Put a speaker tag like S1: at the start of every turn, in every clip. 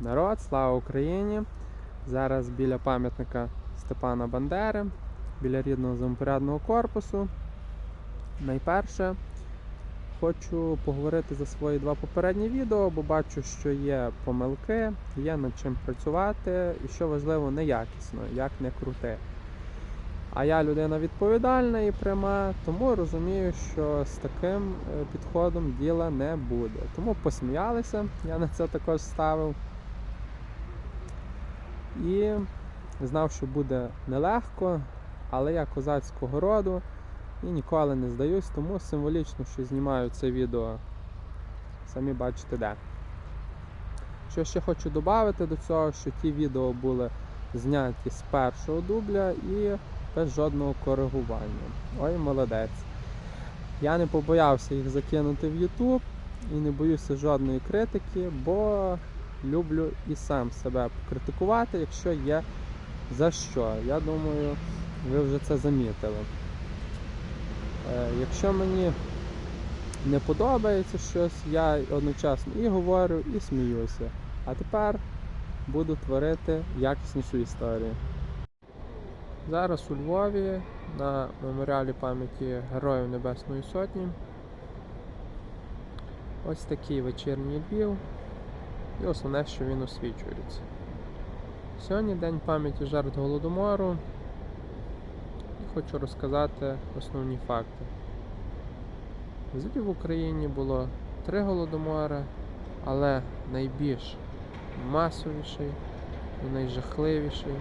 S1: народ, слава Україні! Зараз біля пам'ятника Степана Бандери, біля рідного замопорядного корпусу. Найперше хочу поговорити за свої два попередні відео, бо бачу, що є помилки, є над чим працювати, і що важливо, неякісно, як не крути. А я людина відповідальна і пряма, тому розумію, що з таким е, підходом діла не буде. Тому посміялися, я на це також ставив. І знав, що буде нелегко, але я козацького роду і ніколи не здаюсь, тому символічно, що знімаю це відео. Самі бачите де. Що ще хочу додати до цього, що ті відео були зняті з першого дубля і без жодного коригування. Ой, молодець. Я не побоявся їх закинути в YouTube і не боюся жодної критики, бо люблю і сам себе покритикувати, якщо є за що. Я думаю, ви вже це замітили. Е, Якщо мені не подобається щось, я одночасно і говорю, і сміюся. А тепер буду творити якіснішу історію. Зараз у Львові на меморіалі пам'яті Героїв Небесної Сотні. Ось такий вечірній Львів. І основне, що він освічується. Сьогодні День пам'яті жертв Голодомору. І хочу розказати основні факти. Взагалі в Україні було три голодомори, але найбільш масовіший і найжахливіший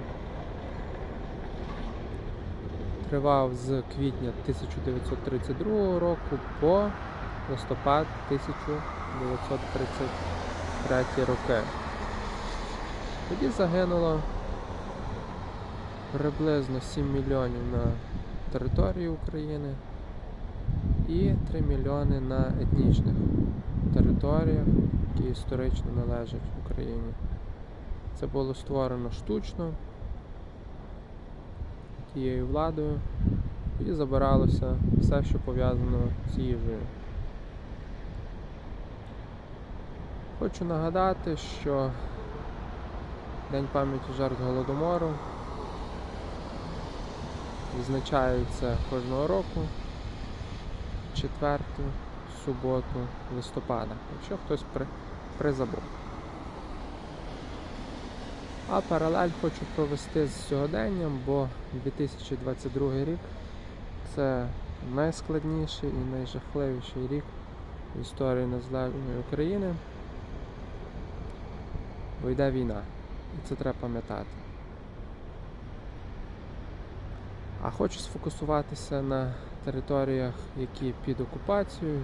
S1: тривав з квітня 1932 року по листопад 1933 роки. Тоді загинуло приблизно 7 мільйонів на території України і 3 мільйони на етнічних територіях, які історично належать Україні. Це було створено штучно тією владою і забиралося все, що пов'язано з їжею. Хочу нагадати, що День пам'яті жертв Голодомору відзначається кожного року четверту суботу листопада, якщо хтось при, призабув. А паралель хочу провести з сьогоденням, бо 2022 рік це найскладніший і найжахливіший рік в історії незалежної України, бо йде війна. І це треба пам'ятати. А хочу сфокусуватися на територіях, які під окупацією,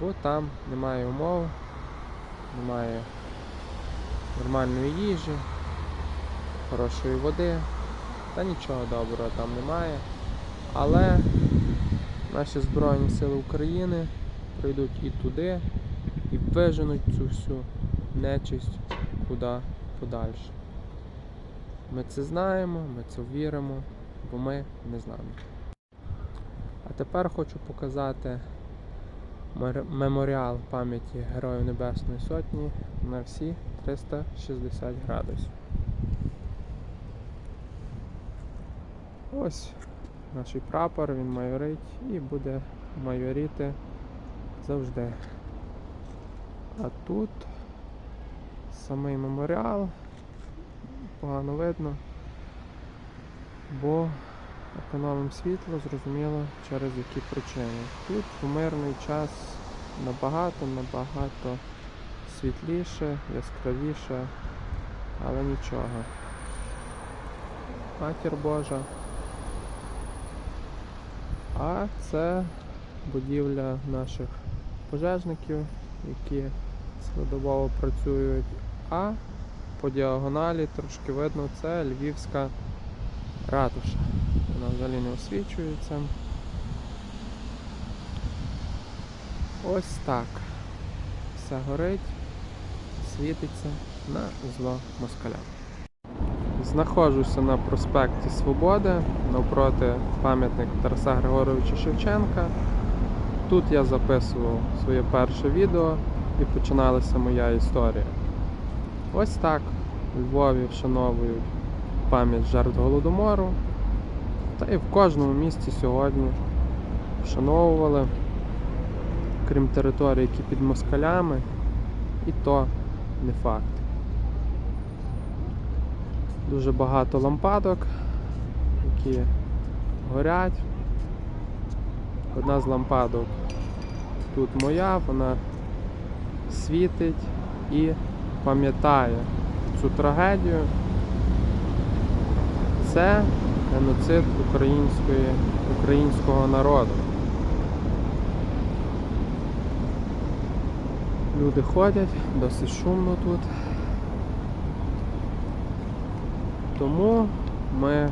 S1: бо там немає умов, немає нормальної їжі, хорошої води, та нічого доброго там немає. Але наші Збройні Сили України прийдуть і туди, і виженуть цю всю нечисть куди подальше. Ми це знаємо, ми це віримо, бо ми не знаємо. А тепер хочу показати меморіал пам'яті Героїв Небесної Сотні на всі 360 градусів. Ось наш прапор, він майорить і буде майоріти завжди. А тут самий меморіал погано видно, бо економимо світло, зрозуміло, через які причини. Тут в мирний час набагато, набагато світліше, яскравіше, але нічого. Матір Божа. А це будівля наших пожежників, які цілодобово працюють. А по діагоналі трошки видно це Львівська ратуша. Вона взагалі не освічується. Ось так. Все горить, світиться на зло москаля. Знаходжуся на проспекті Свободи навпроти пам'ятника Тараса Григоровича Шевченка. Тут я записував своє перше відео і починалася моя історія. Ось так у Львові вшановують пам'ять жертв Голодомору. Та і в кожному місті сьогодні вшановували, крім територій, які під москалями, і то не факт. Дуже багато лампадок, які горять. Одна з лампадок тут моя, вона світить і пам'ятає цю трагедію. Це геноцид української, українського народу. Люди ходять, досить шумно тут. Тому ми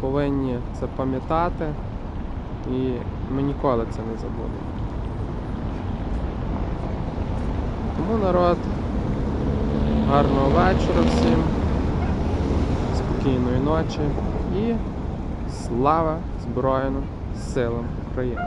S1: повинні це пам'ятати і ми ніколи це не забудемо. Тому народ, гарного вечора всім, спокійної ночі і слава Збройним силам України!